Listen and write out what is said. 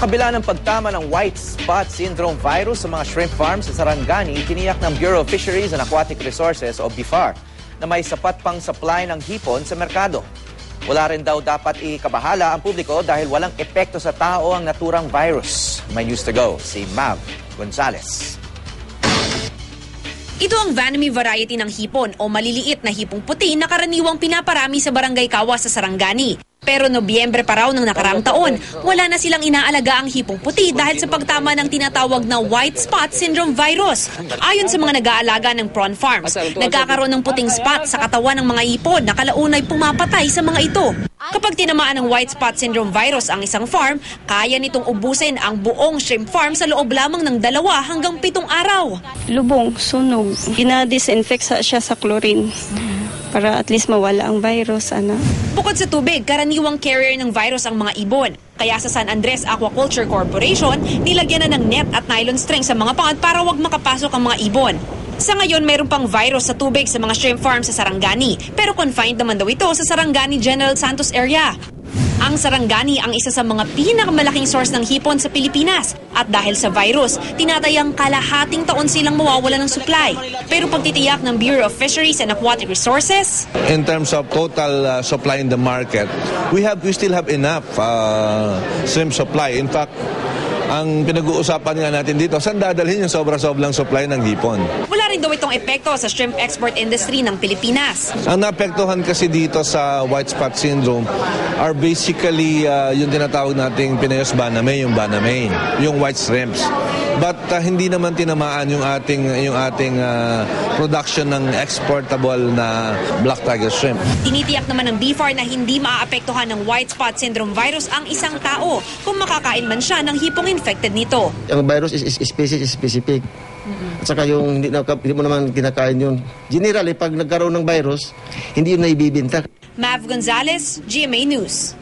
Sa kabila ng pagtama ng white spot syndrome virus sa mga shrimp farms sa Sarangani, tiniyak ng Bureau of Fisheries and Aquatic Resources o BIFAR na may sapat pang supply ng hipon sa merkado. Wala rin daw dapat ikabahala ang publiko dahil walang epekto sa tao ang naturang virus. May news to go, si Mav Gonzalez. Ito ang Vanami variety ng hipon o maliliit na hipong puti na karaniwang pinaparami sa Barangay Kawa sa Sarangani. Pero Nobyembre pa raw ng nakaraang taon, wala na silang inaalaga ang hipong puti dahil sa pagtama ng tinatawag na white spot syndrome virus. Ayon sa mga nag-aalaga ng prawn farms, nagkakaroon ng puting spot sa katawan ng mga ipon na kalaunay pumapatay sa mga ito. Kapag tinamaan ng white spot syndrome virus ang isang farm, kaya nitong ubusin ang buong shrimp farm sa loob lamang ng dalawa hanggang pitong araw. lubong, sunog. Gina-disinfect sa siya sa chlorine para at least mawala ang virus. Ano. Bukod sa tubig, karaniwang carrier ng virus ang mga ibon. Kaya sa San Andres Aquaculture Corporation, nilagyan na ng net at nylon string sa mga pangad para wag makapasok ang mga ibon. Sa ngayon, mayroon pang virus sa tubig sa mga shrimp farm sa Sarangani, pero confined naman daw ito sa Sarangani General Santos area. Ang Sarangani ang isa sa mga pinakamalaking source ng hipon sa Pilipinas. At dahil sa virus, tinatayang kalahating taon silang mawawala ng supply. Pero pagtitiyak ng Bureau of Fisheries and Aquatic Resources, in terms of total uh, supply in the market, we have we still have enough uh, shrimp supply. In fact, ang pinag-uusapan nga natin dito, saan dadalhin yung sobra-sobrang supply ng hipon? wala rin daw itong epekto sa shrimp export industry ng Pilipinas. Ang naapektuhan kasi dito sa white spot syndrome are basically uh, yung tinatawag nating Pinayos Baname, yung Baname, yung white shrimps. But uh, hindi naman tinamaan yung ating yung ating uh, production ng exportable na black tiger shrimp. Tinitiyak naman ng BFAR na hindi maaapektuhan ng white spot syndrome virus ang isang tao kung makakain man siya ng hipong infected nito. ang virus is, is species specific. At saka yung hindi, na, hindi mo naman kinakain yun. Generally, pag nagkaroon ng virus, hindi yun naibibinta. Mav Gonzalez, GMA News.